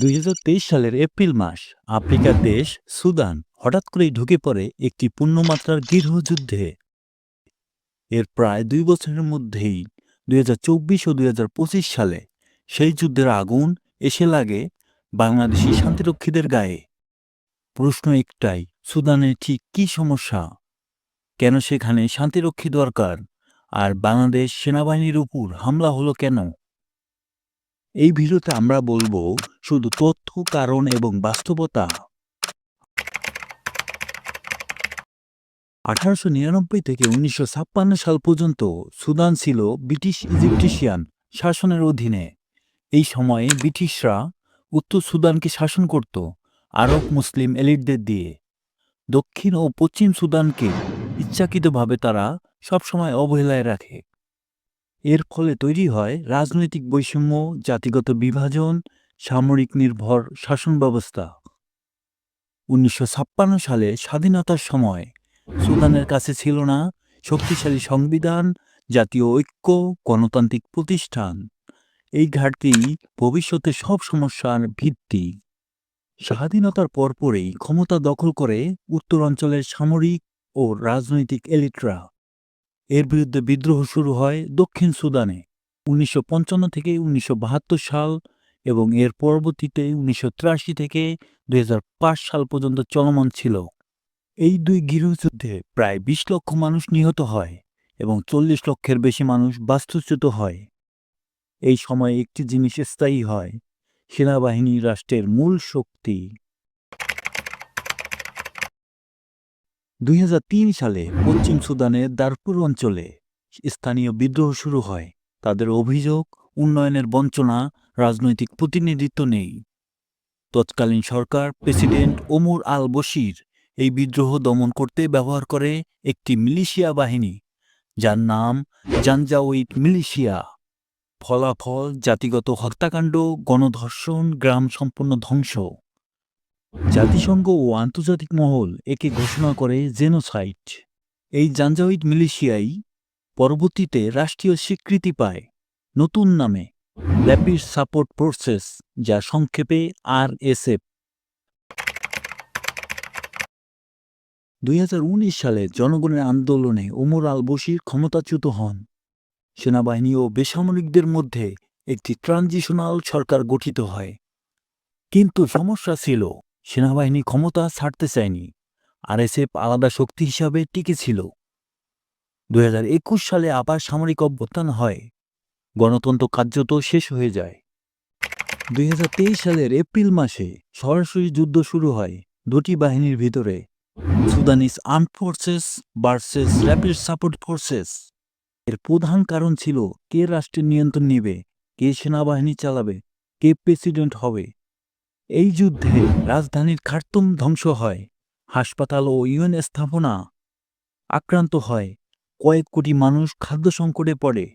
দুই হাজার তেইশ সালের এপ্রিল মাস, আফ্রিকার দেশ সুদান হঠাৎ করেই ঢুকে পড়ে একটি পূর্ণমাত্রার গৃহযুদ্ধে। এর প্রায় দুই বছরের মধ্যেই দুই হাজার চব্বিশ ও দুই হাজার পঁচিশ সালে সেই যুদ্ধের আগুন এসে লাগে বাংলাদেশি শান্তিরক্ষীদের গায়ে। প্রশ্ন একটাই সুদানে ঠিক কী সমস্যা? কেন সেখানে শান্তিরক্ষী দরকার? আর বাংলাদেশ সেনাবাহিনীর উপর হামলা হলো কেন? এই ভিডিওতে আমরা বলব শুধু তথ্য, কারণ এবং বাস্তবতা। আঠারোশো নিরানব্বই থেকে উনিশশো ছাপ্পান্ন সাল পর্যন্ত সুদান ছিল ব্রিটিশ ইজিপটিশিয়ান শাসনের অধীনে। এই সময়ে ব্রিটিশরা উত্তর সুদানকে শাসন করত আরব মুসলিম এলিটদের দিয়ে। দক্ষিণ ও পশ্চিম সুদানকে ইচ্ছাকৃতভাবে তারা সবসময় অবহেলায় রাখে। এর ফলে তৈরি হয় রাজনৈতিক বৈষম্য, জাতিগত বিভাজন, সামরিক নির্ভর শাসন ব্যবস্থা। উনিশশো ছাপ্পান্ন সালে স্বাধীনতার সময় সুদানের কাছে ছিল না শক্তিশালী সংবিধান, জাতীয় ঐক্য, গণতান্ত্রিক প্রতিষ্ঠান। এই ঘাটতি ভবিষ্যতে সব সমস্যার ভিত্তি। স্বাধীনতার পরপরই ক্ষমতা দখল করে উত্তরাঞ্চলের সামরিক ও রাজনৈতিক এলিটরা এর বিরুদ্ধে বিদ্রোহ শুরু হয় দক্ষিণ সুদানে উনিশশো পঞ্চান্ন থেকে উনিশশো বাহাত্তর সাল এবং এর পরবর্তীতে উনিশশো তিরাশি থেকে দু হাজার পাঁচ সাল পর্যন্ত চলমান ছিল। এই দুই গৃহযুদ্ধে প্রায় বিশ লক্ষ মানুষ নিহত হয় এবং চল্লিশ লক্ষের বেশি মানুষ বাস্তুচ্যুত হয়। এই সময় একটি জিনিস স্থায়ী হয়, সেনাবাহিনী রাষ্ট্রের মূল শক্তি। দুই হাজার তিন সালে পশ্চিম সুদানের দারপুর অঞ্চলে স্থানীয় বিদ্রোহ শুরু হয়। তাদের অভিযোগ, উন্নয়নের বঞ্চনা, রাজনৈতিক প্রতিনিধিত্ব নেই। তৎকালীন সরকার প্রেসিডেন্ট ওমর আল বশির এই বিদ্রোহ দমন করতে ব্যবহার করে একটি মিলিশিয়া বাহিনী, যার নাম জানজাউইট মিলিশিয়া। ফলাফল, জাতিগত হত্যাকাণ্ড, গণধর্ষণ, গ্রাম সম্পূর্ণ ধ্বংস। জাতিসংঘ ও আন্তর্জাতিক মহল একে ঘোষণা করে জেনোসাইট এই জাঞ্জাউইট মিলিশিয়াই পরবর্তীতে রাষ্ট্রীয় স্বীকৃতি পায় নতুন নামে র্যাপিড সাপোর্ট ফোর্সেস যা সংক্ষেপে আর আরএসএফ দুই হাজার উনিশ সালে জনগণের আন্দোলনে ওমর আল বশির ক্ষমতাচ্যুত হন। সেনাবাহিনী ও বেসামরিকদের মধ্যে একটি ট্রানজিশনাল সরকার গঠিত হয়। কিন্তু সমস্যা ছিল সেনাবাহিনী ক্ষমতা ছাড়তে চায়নি। আরএসএফ আলাদা শক্তি হিসাবে টিকে টিকেছিল দু সালে আবার সামরিক অভ্যুত্থান হয়। গণতন্ত্র কার্যত শেষ হয়ে যায়। দুই হাজার তেইশ সালের এপ্রিল মাসে সরাসরি যুদ্ধ শুরু হয় দুটি বাহিনীর ভিতরে। Sudanese arm forces versus rapid support forces. এর প্রধান কারণ ছিল কে রাষ্ট্রের নিয়ন্ত্রণ নেবে, কে সেনাবাহিনী চালাবে, কে প্রেসিডেন্ট হবে। এই যুদ্ধে রাজধানীর খার্তুম ধ্বংস হয়, হাসপাতাল ও ইউএন স্থাপনা আক্রান্ত হয়, কয়েক কোটি মানুষ খাদ্য সংকটে পড়ে।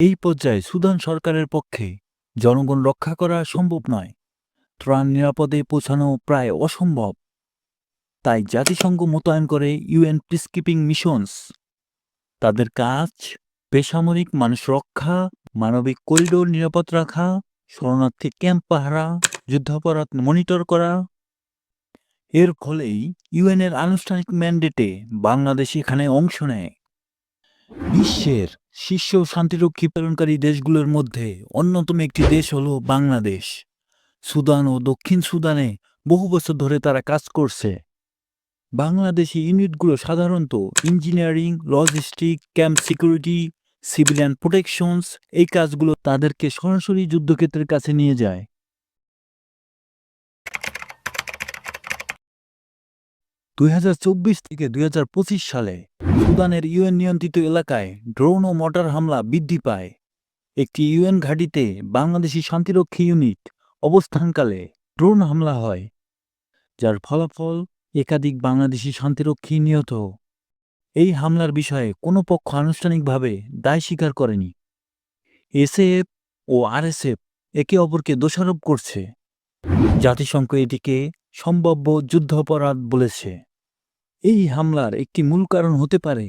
এই পর্যায়ে সুদান সরকারের পক্ষে জনগণ রক্ষা করা সম্ভব নয়, ত্রাণ নিরাপদে পৌঁছানো প্রায় অসম্ভব। তাই জাতিসংঘ মোতায়েন করে ইউএন পিসকিপিং মিশনস। তাদের কাজ, বেসামরিক মানুষ রক্ষা মানবিক করিডোর নিরাপদ রাখা, শরণার্থী ক্যাম্প পাহারা, যুদ্ধাপরাধ মনিটর করা। এর ফলেই ইউএনের আনুষ্ঠানিক ম্যান্ডেটে বাংলাদেশ এখানে অংশ নেয়। বিশ্বের শীর্ষ শান্তিরক্ষী প্রেরণকারী দেশগুলোর মধ্যে অন্যতম একটি দেশ হল বাংলাদেশ। সুদান ও দক্ষিণ সুদানে বহু বছর ধরে তারা কাজ করছে। বাংলাদেশি ইউনিটগুলো সাধারণত engineering, logistic, camp security civilian protections এই কাজগুলো তাদেরকে সরাসরি যুদ্ধক্ষেত্রের কাছে নিয়ে যায়। দুই হাজার চব্বিশ থেকে দুই হাজার পঁচিশ সালে সুদানের ইউএন নিয়ন্ত্রিত এলাকায় ড্রোন ও মর্টার হামলা বৃদ্ধি পায়। একটি ইউএন ঘাঁটিতে বাংলাদেশি শান্তিরক্ষী ইউনিট অবস্থানকালে ড্রোন হামলা হয়, যার ফলাফল একাধিক বাংলাদেশি শান্তিরক্ষী নিহত। এই হামলার বিষয়ে কোনো পক্ষ আনুষ্ঠানিকভাবে দায় স্বীকার করেনি। এসএএফ ও আরএসএফ একে অপরকে দোষারোপ করছে। জাতিসংঘ এটিকে সম্ভাব্য যুদ্ধাপরাধ বলেছে। এই হামলার একটি মূল কারণ হতে পারে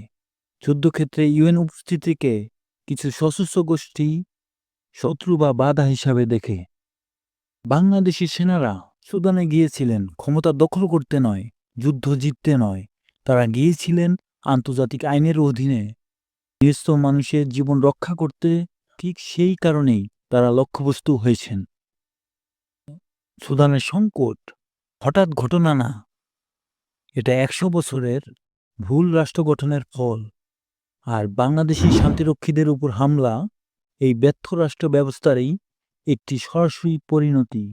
যুদ্ধক্ষেত্রে ইউএন উপস্থিতিকে কিছু সশস্ত্র গোষ্ঠী শত্রু বা বাধা হিসাবে দেখে। বাংলাদেশি সেনারা সুদানে গিয়েছিলেন, ক্ষমতা দখল করতে নয়, যুদ্ধ জিততে নয়। তারা গিয়েছিলেন আন্তর্জাতিক আইনের অধীনে নিরস্ত মানুষের জীবন রক্ষা করতে ঠিক সেই কারণেই তারা লক্ষ্যবস্তু হয়েছেন। সুদানের সংকট, হঠাৎ ঘটনা না, এটা একশো বছরের ভুল রাষ্ট্র গঠনের ফল। আর বাংলাদেশি শান্তিরক্ষীদের উপর হামলা, এই ব্যর্থ রাষ্ট্র ব্যবস্থারই একটি সরাসরি পরিণতি।